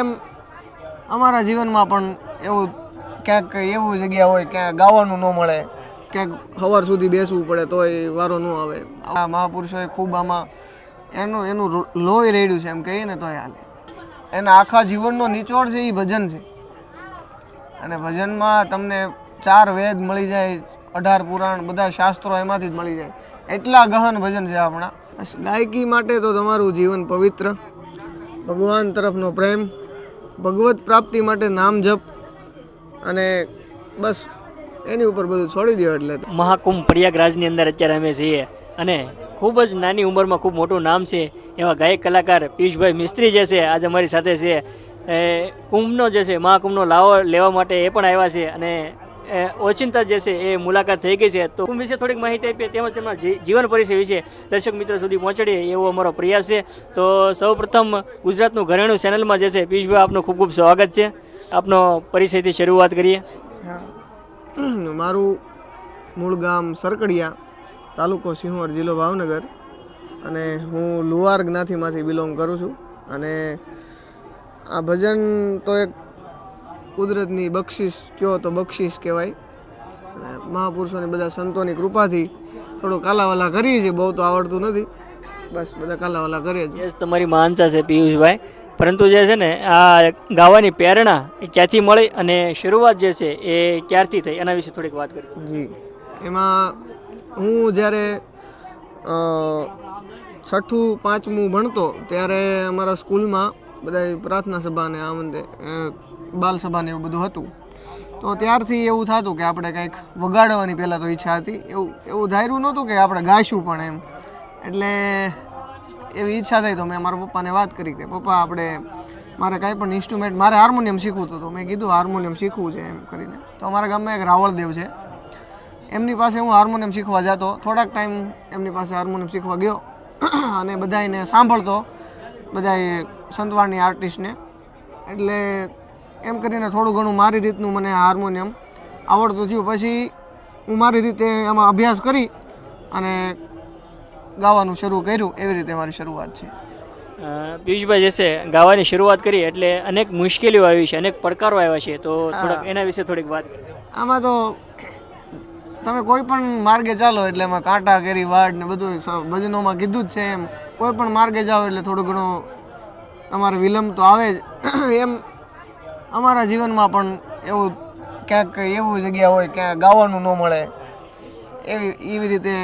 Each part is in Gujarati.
એમ અમારા જીવનમાં પણ એવું ક્યાંક એવું જગ્યા હોય ક્યાં ગાવાનું ન મળે. ક્યાંક સવાર સુધી બેસવું પડે તોય વારો ન આવે. આ મહાપુરુષોએ ખૂબ આમાં એનું એનું લોહી રેડ્યું છે, એમ કહીએ ને તોય હાલે. એના આખા જીવનનો નિચોડ છે એ ભજન છે. અને ભજનમાં તમને ચાર વેદ મળી જાય, અઢાર પુરાણ, બધા શાસ્ત્રો એમાંથી જ મળી જાય. એટલા ગહન ભજન છે આપણા. ગાયકી માટે તો તમારું જીવન પવિત્ર. ભગવાન તરફનો પ્રેમ. ભગવત પ્રાપ્તિ માટે નામ જપ અને બસ એની ઉપર બધું છોડી દો એટલે મહાકુંભ પ્રયાગરાજની અંદર અત્યારે અમે છીએ અને ખૂબ જ નાની ઉંમરમાં ખૂબ મોટું નામ છે એવા ગાયક કલાકાર પિયુષભાઈ મિસ્ત્રી જે છે, આજે અમારી સાથે છે. કુંભનો જે છે, મહાકુંભનો લાવો લેવા માટે એ પણ આવ્યા છે અને ઓચિંતા જે છે એ મુલાકાત થઈ ગઈ છે. તો કુંભ વિશે થોડીક માહિતી આપીએ, તેમજ તેમના જીવન પરિચય વિશે દર્શક મિત્રો સુધી પહોંચાડીએ, એવો અમારો પ્રયાસ છે. તો સૌપ્રથમ ગુજરાતનું ઘરેણું ચેનલમાં જે છે, પિયુષભાઈ, આપનું ખૂબ ખૂબ સ્વાગત છે. આપનો પરિચયથી શરૂઆત કરીએ. મારું મૂળ ગામ સરકડિયા, તાલુકો સિંહોર જિલ્લો ભાવનગર, અને હું લુવાર જ્ઞાતિમાંથી બિલોંગ કરું છું. અને આ ભજન તો એક કુદરતની બક્ષિસ કયો તો બક્ષિસ કહેવાય. અને મહાપુરુષોની બધા સંતોની કૃપાથી થોડું કાલાવાલા કરીએ છીએ બહુ તો આવડતું નથી. બસ બધા કાલાવાલા કરીએ છીએ. યસ તમારી માનસા છે પિયુષભાઈ. પરંતુ જે છે ને આ ગાવાની પ્રેરણા એ ક્યાંથી મળી અને શરૂઆત જે છે એ ક્યારથી થઈ? એના વિશે થોડીક વાત કરી જી. એમાં હું જ્યારે છઠ્ઠું પાંચમું ભણતો ત્યારે અમારા સ્કૂલમાં બધા પ્રાર્થના સભાને આમંદે આ મંદે બાલ સભા ને એવું બધું હતું. તો ત્યારથી એવું થતું કે આપણે કંઈક વગાડવાની પહેલાં તો ઈચ્છા હતી. એવું એવું ધાર્યું નહોતું કે આપણે ગાઈશું પણ એમ. એટલે એવી ઈચ્છા થઈ તો મેં મારા પપ્પાને વાત કરી કે, પપ્પા, આપણે મારે કાંઈ પણ ઇન્સ્ટ્રુમેન્ટ મારે હાર્મોનિયમ શીખવું હતું. તો મેં કીધું હાર્મોનિયમ શીખવું છે એમ કરીને. તો અમારા ગામમાં એક રાવળદેવ છે. એમની પાસે હું હાર્મોનિયમ શીખવા જતો. થોડાક ટાઈમ એમની પાસે હાર્મોનિયમ શીખવા ગયો અને બધાને સાંભળતો. બધા સંતવાણની આર્ટિસ્ટને એટલે એમ કરીને થોડું ઘણું મારી રીતનું મને હાર્મોનિયમ આવડતું થયું. પછી હું મારી રીતે એમાં અભ્યાસ કરી અને ગાવાનું શરૂ કર્યું. એવી રીતે મારી શરૂઆત છે. પિયુષભાઈ જેસે ગાવાની શરૂઆત કરી એટલે અનેક મુશ્કેલીઓ આવી છે અનેક પડકારો આવ્યા છે. તો થોડાક એના વિશે થોડીક વાત આમાં તો તમે કોઈ પણ માર્ગે ચાલો એટલે એમાં કાંટા કેરી વાડ ને બધું ભજનોમાં કીધું જ છે એમ. કોઈ પણ માર્ગે જાઓ એટલે થોડું ઘણું તમારે વિલંબ તો આવે જ. એમ અમારા જીવનમાં પણ એવું ક્યાંક એવું જગ્યા હોય ક્યાંક ગાવાનું ન મળે. એવી એવી રીતે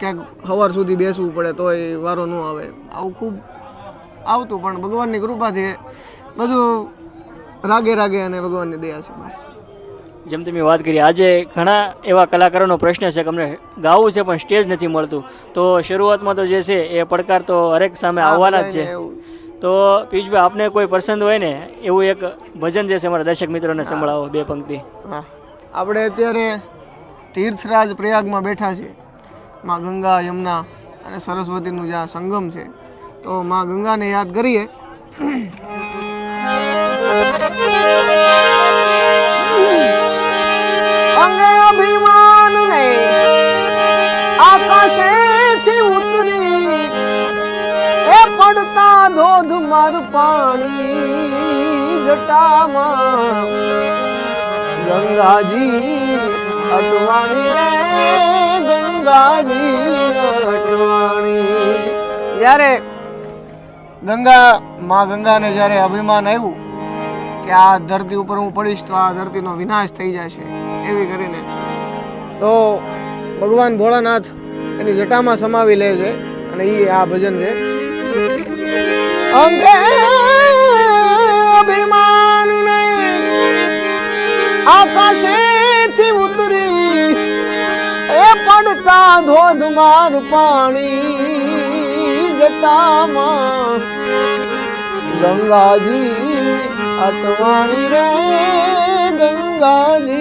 ક્યાંક સવાર સુધી બેસવું પડે તોય વારો ન આવે. આવું ખૂબ આવતું પણ ભગવાનની કૃપાથી બધું રાગે રાગે અને ભગવાનની દયા છે બસ. જેમ તમે વાત કરી આજે ઘણા એવા કલાકારોનો પ્રશ્ન છે કે અમને ગાવું છે પણ સ્ટેજ નથી મળતું. તો શરૂઆતમાં તો જે છે એ પડકાર તો હરેક સામે આવવાના જ છે. તો પિયુષભાઈ આપને કોઈ પસંદ હોય ને એવું એક ભજન જે છે અમારા દર્શક મિત્રોને સંભળાવો બે પંક્તિ. આપણે અત્યારે તીર્થરાજ પ્રયાગમાં બેઠા છીએ. માં ગંગા યમુના અને સરસ્વતીનું જ્યાં સંગમ છે. તો માં ગંગાને યાદ કરીએ. અંગે અભિમાન ને આકાશેથી પડતા મારું પાણી જટામાં. ગંગાજી અટવાણી રે, ગંગાજી અટવાણી. જ્યારે ગંગા, માં ગંગાને જ્યારે અભિમાન આવ્યું કે આ ધરતી ઉપર હું પડીશ તો આ ધરતીનો વિનાશ થઈ જશે, એવી કરીને તો ભગવાન ભોળાનાથ એની જટામાં સમાવી લે છે અને એ આ ભજન છે. અંગે અભિમાન ને આકાશેથી ઉતરી એ પડતા ધોધમાર પાણી જટામાં ગંગાજી અટવાણી રે ગંગાજી.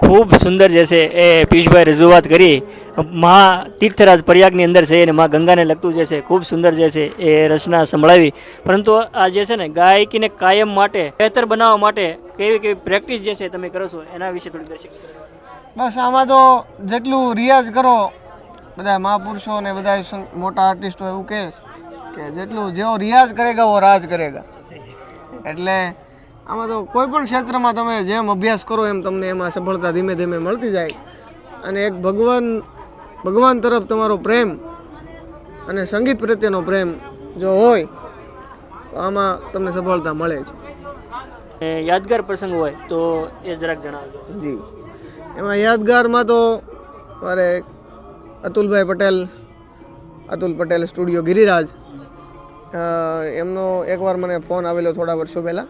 ખૂબ સુંદર જે છે એ પિયુષભાઈ રજૂઆત કરી. મહા તીર્થરાજ પ્રયાગની અંદર છે અને મા ગંગાને લગતું જે છે ખૂબ સુંદર જે છે એ રચના સંભળાવી. પરંતુ આ જે છે ને ગાયકીને કાયમ માટે બહેતર બનાવવા માટે કેવી કેવી પ્રેક્ટિસ જે છે તમે કરો છો એના વિશે થોડી દર્શક બસ આમાં તો જેટલું રિયાઝ કરો બધા મહાપુરુષો ને બધા મોટા આર્ટિસ્ટો એવું કહે છે કે જેટલું જેવો રિયાઝ કરેગા વો રાજ કરેગા. એટલે આમાં તો કોઈ પણ ક્ષેત્રમાં તમે જેમ અભ્યાસ કરો એમ તમને એમાં સફળતા ધીમે ધીમે મળતી જાય. અને એક ભગવાન ભગવાન તરફ તમારો પ્રેમ અને સંગીત પ્રત્યેનો પ્રેમ જો હોય તો આમાં તમને સફળતા મળે છે. યાદગાર પ્રસંગ હોય તો એ જરાક જણાવજો. જી. એમાં યાદગારમાં તો મારે અતુલભાઈ પટેલ અતુલ પટેલ સ્ટુડિયો ગિરિરાજ એમનો એકવાર મને ફોન આવેલો થોડા વર્ષો પહેલાં.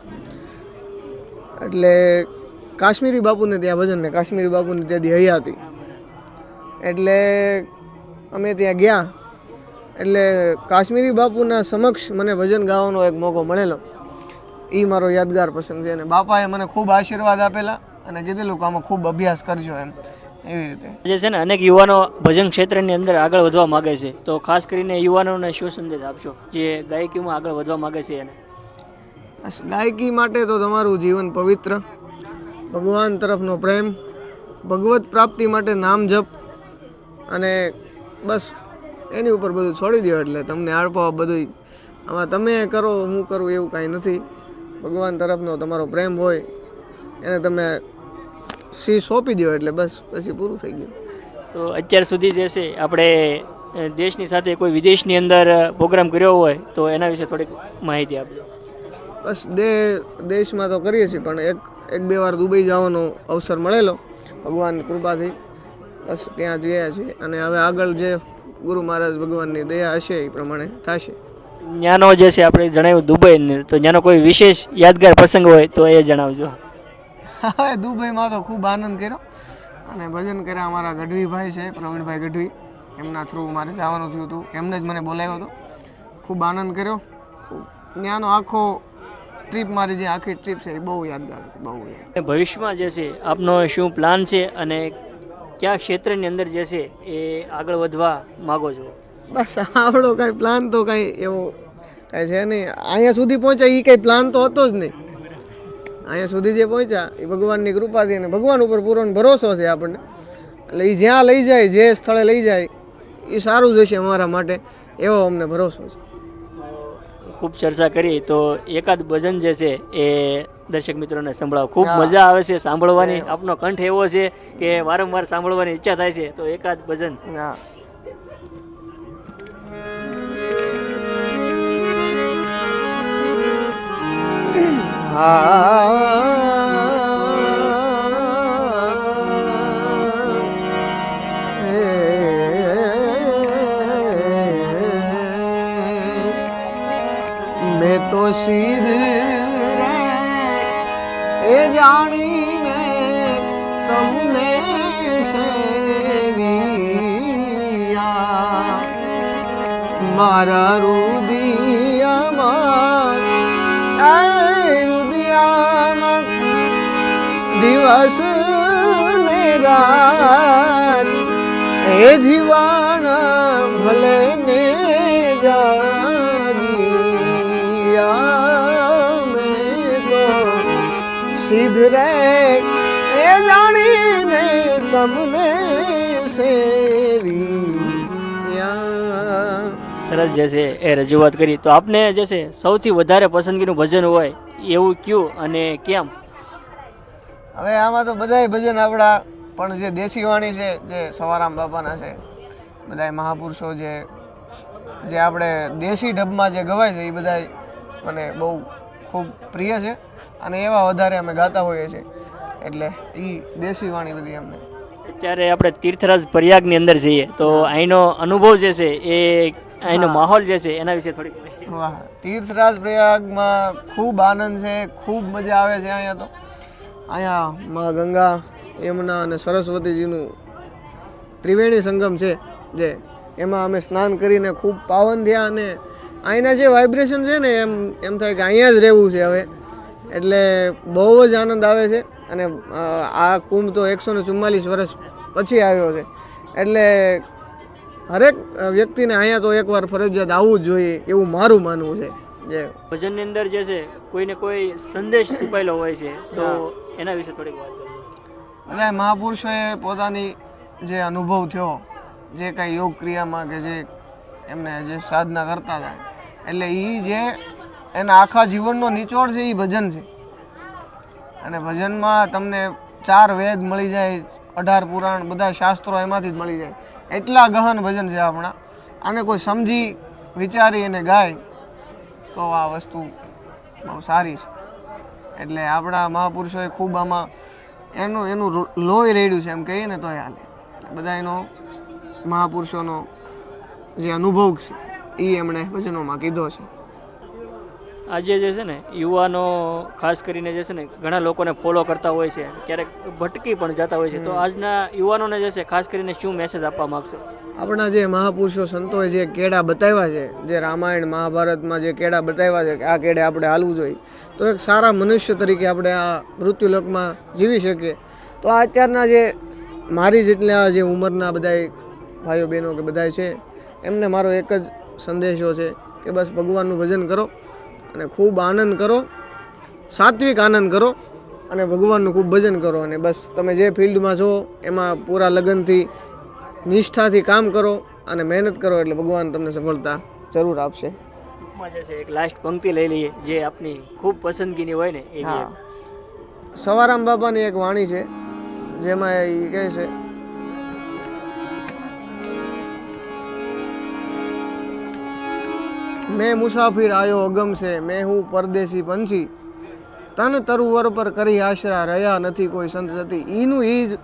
એટલે કાશ્મીરી બાપુને ત્યાં ભજન ને કાશ્મીરી બાપુને ત્યાંથી હતી. એટલે અમે ત્યાં ગયા. એટલે કાશ્મીરી બાપુના સમક્ષ મને ભજન ગાવાનો એક મોકો મળેલો. એ મારો યાદગાર પ્રસંગ છે અને બાપાએ મને ખૂબ આશીર્વાદ આપેલા અને કીધેલું કે આમાં ખૂબ અભ્યાસ કરજો એમ, એવી રીતે. જે છે ને અનેક યુવાનો ભજન ક્ષેત્રની અંદર આગળ વધવા માગે છે. તો ખાસ કરીને યુવાનોને શું સંદેશ આપશો? જે ગાયકીમાં આગળ વધવા માગે છે એને. ગાયકી માટે તો તમારું જીવન પવિત્ર. ભગવાન તરફનો પ્રેમ, ભગવત પ્રાપ્તિ માટે નામ જપ, અને બસ એની ઉપર બધું છોડી દો એટલે તમને આળપાવ બધું આમાં તમે કરો, હું કરું એવું કાંઈ નથી. ભગવાન તરફનો તમારો પ્રેમ હોય, એને તમે સી સોંપી દો એટલે બસ પછી પૂરું થઈ ગયું. તો અત્યાર સુધી જે છે, આપણે દેશની સાથે કોઈ વિદેશની અંદર પ્રોગ્રામ કર્યો હોય, તો એના વિશે થોડીક માહિતી આપજો. બસ દે દેશમાં તો કરીએ છીએ પણ એક એક બે વાર દુબઈ જવાનો અવસર મળેલો ભગવાનની કૃપાથી. બસ ત્યાં જયા છીએ. અને હવે આગળ જે ગુરુ મહારાજ ભગવાનની દયા હશે એ પ્રમાણે થશે. ત્યાંનો જે છે આપણે જણાવ્યું દુબઈ તો ત્યાંનો કોઈ વિશેષ યાદગાર પ્રસંગ હોય તો એ જણાવજો. હવે દુબઈમાં તો ખૂબ આનંદ કર્યો. અને ભજન કર્યા અમારા ગઢવીભાઈ છે પ્રવીણભાઈ ગઢવી. એમના થ્રુ મારે જવાનું થયું હતું. એમને જ મને બોલાવ્યો હતો. ખૂબ આનંદ કર્યો. ત્યાંનો આખો ટ્રીપ મારી જે આખી ટ્રીપ છે એ બહુ યાદગાર હતી બહુ યાદ. ભવિષ્યમાં જે છે આપનો શું પ્લાન છે અને કયા ક્ષેત્રની અંદર જે છે એ આગળ વધવા માગો છો? બસ આપણો કાંઈ પ્લાન તો કાંઈ એવો કાંઈ છે નહીં. અહીંયા સુધી પહોંચ્યા એ કાંઈ પ્લાન તો હતો જ નહીં. અહીંયા સુધી જે પહોંચ્યા એ ભગવાનની કૃપાથી અને ભગવાન ઉપર પૂરો ભરોસો છે આપણને. એટલે એ જ્યાં લઈ જાય જે સ્થળે લઈ જાય એ સારું જ હશે અમારા માટે એવો અમને ભરોસો છે. ખૂબ ચર્ચા કરી તો એકાદ ભજન જે છે એ દર્શક મિત્રોને સંભળાવો. ખૂબ મજા આવે છે સાંભળવાની. આપનો કંઠ એવો છે કે વારંવાર સાંભળવાની ઈચ્છા થાય છે તો એકાદ ભજન. હા. તો સીધ એ જાણીને તમને સેવિયા મારા રુદિયામાં એ રુદિયામાં દિવસ ને રાત એ જીવાણા રે એ જાણીને તમને સરસ જે છે એ રજૂઆત કરી. તો આપને જે છે સૌથી વધારે પસંદગીનું ભજન હોય એવું કયું અને કેમ? હવે આમાં તો બધાય ભજન આપણા પણ જે દેશી વાણી છે જે સવારામ બાપાના છે બધાય મહાપુરુષો જે જે આપણે દેશી ઢબમાં જે ગવાય છે એ બધાય મને બહુ ખૂબ પ્રિય છે. અને એવા વધારે અમે ગાતા હોઈએ છીએ. એટલે એ દેશી વાણી બધી અમને. અત્યારે આપણે તીર્થરાજ પ્રયાગની અંદર જઈએ તો અહીંનો અનુભવ જે છે એ અહીંનો માહોલ જે છે એના વિશે થોડીક વાહ તીર્થરાજ પ્રયાગમાં ખૂબ આનંદ છે ખૂબ મજા આવે છે અહીંયા તો. અહીંયા મા ગંગા યમુના અને સરસ્વતીજીનું ત્રિવેણી સંગમ છે જે એમાં અમે સ્નાન કરીને ખૂબ પાવન થયા અને અહીંના જે વાઇબ્રેશન છે ને એમ એમ થાય કે અહીંયા જ રહેવું છે હવે. એટલે બહુ જ આનંદ આવે છે અને આ કુંભ તો એકસો ને ચુમ્માલીસ વર્ષ પછી આવ્યો છે. એટલે હરેક વ્યક્તિને અહીંયા તો એકવાર ફરજિયાત આવવું જ જોઈએ એવું મારું માનવું છે. જે ભજનની અંદર જે છે કોઈને કોઈ સંદેશ છુપાયેલો હોય છે તો એના વિશે થોડીક વાત એટલે મહાપુરુષોએ પોતાની જે અનુભવ થયો જે કાંઈ યોગ ક્રિયામાં કે જે એમને જે સાધના કરતા હતા એટલે એ જે એના આખા જીવનનો નિચોડ છે એ ભજન છે. અને ભજનમાં તમને ચાર વેદ મળી જાય, અઢાર પુરાણ, બધા શાસ્ત્રો એમાંથી જ મળી જાય. એટલા ગહન ભજન છે આપણા. આને કોઈ સમજી, વિચારી અને ગાય, તો આ વસ્તુ બહુ સારી છે. એટલે આપણા મહાપુરુષોએ ખૂબ આમાં એનું એનું લોહી રેડ્યું છે, એમ કહીએ ને તોય હાલે. બધા એનો, મહાપુરુષોનો જે અનુભવ છે એ એમણે ભજનોમાં કીધો છે. આજે જે છે ને યુવાનો ખાસ કરીને જે છે ને ઘણા લોકોને ફોલો કરતા હોય છે ક્યારેક ભટકી પણ જતા હોય છે. તો આજના યુવાનોને જે છે ખાસ કરીને શું મેસેજ આપવા માગશો? આપણા જે મહાપુરુષો સંતોએ જે કેડા બતાવ્યા છે જે રામાયણ મહાભારતમાં જે કેડા બતાવ્યા છે કે આ કેડે આપણે હાલવું જોઈએ તો એક સારા મનુષ્ય તરીકે આપણે આ મૃત્યુલોકમાં જીવી શકીએ. તો આ અત્યારના જે મારી જેટલા જે ઉંમરના બધાય ભાઈઓ બહેનો કે બધાય છે એમને મારો એક જ સંદેશો છે કે બસ ભગવાનનું ભજન કરો. અને ખૂબ આનંદ કરો સાત્વિક આનંદ કરો અને ભગવાનનું ખૂબ ભજન કરો અને બસ તમે જે ફિલ્ડમાં છો એમાં પૂરા લગનથી નિષ્ઠાથી કામ કરો અને મહેનત કરો એટલે ભગવાન તમને સફળતા જરૂર આપશે. એક લાસ્ટ પંક્તિ લઈ લઈએ જે આપની ખૂબ પસંદગીની હોય ને એ હા. સવારામ બાબાની એક વાણી છે જેમાં એ કહે છે મેં મુસાફિર આવ્યો અગમ છે મેં હું પરદેશી પંછી. તન તરુવર પર કરી આશરા રહ્યા નથી કોઈ સંત સતી. ઈનું એ જ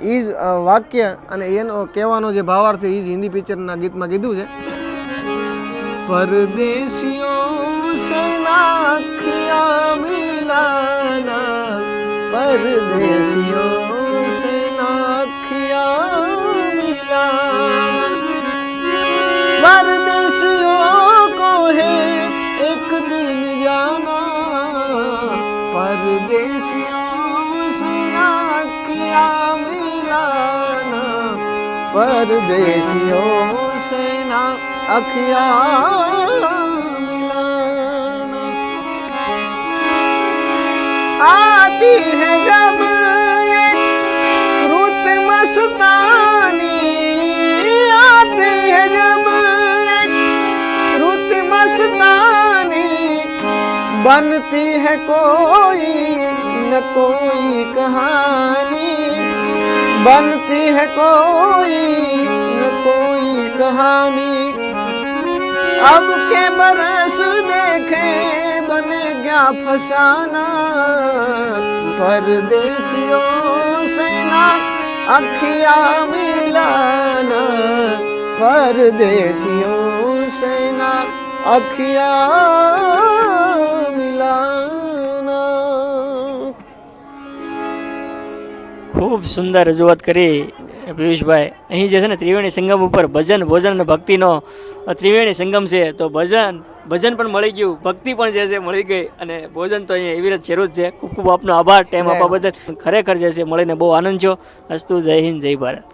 એ જ વાક્ય અને એનો કહેવાનો જે ભાવાર્થ છે એ જ હિન્દી પિક્ચરના ગીતમાં કીધું છે. પરદેશિયો સે परदेशियों से ना अखिया मिलाना आती है जब एक रुत मस्तानी आती है जब एक रुत मस्तानी बनती है कोई न कोई कहानी बनती है कोई न कोई कहानी अब के बरस देखे बने क्या फसाना परदेसियों से ना अखिया मिलाना परदेसियों से ना अखिया ખૂબ સુંદર રજૂઆત કરી પિયુષભાઈ. અહીં જે છે ને ત્રિવેણી સંગમ ઉપર ભજન ભોજન અને ભક્તિનો ત્રિવેણી સંગમ છે તો ભજન ભજન પણ મળી ગયું. ભક્તિ પણ જે છે મળી ગઈ અને ભોજન તો અહીંયા એવી રીતે જરૂર છે. ખૂબ ખૂબ આપનો આભાર ટાઈમ આપવા બદલ. ખરેખર જે છે મળીને બહુ આનંદ છો અસ્તુ જય હિન્દ જય ભારત.